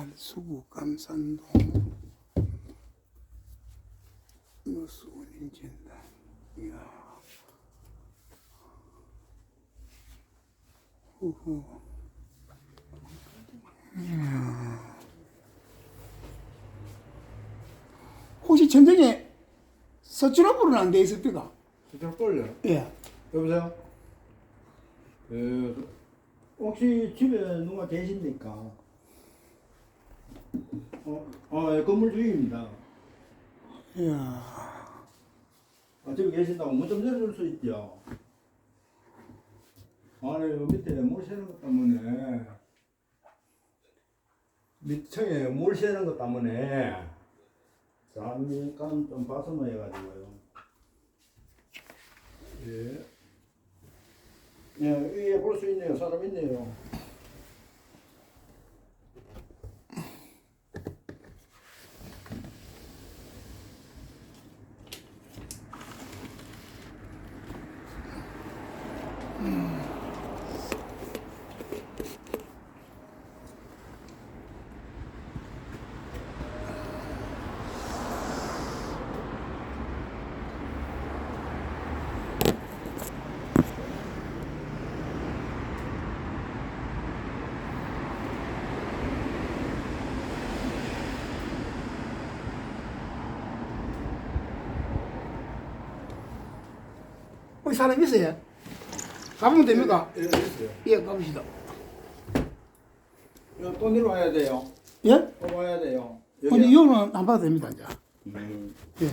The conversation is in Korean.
달수구 감산동 무수원 진단 이야 후후 이야. 혹시 전쟁에 서출업으로는 안 돼 있습니까? 진짜 떨려. 예. 여보세요? 예, 혹시 집에 누가 계십니까? 어, 어, 예, 건물 주인입니다. 이야. 아, 집에 계신다고 문좀 열어줄 수 있죠? 아니, 요 밑에 물 새는 것 때문에, 밑층에 물 새는 것 때문에, 잠깐 좀 벗어나가지고요. 예. 예, 위에 볼 수 있네요. 사람 있네요. 거기 사람 있어요? 가보면 됩니까? 예, 있어요. 예, 가봅시다. 이거 또 내려와야 돼요. 예? 또 와야 돼요. 근데 이거는 안 봐도 됩니다, 이제. 음. 예.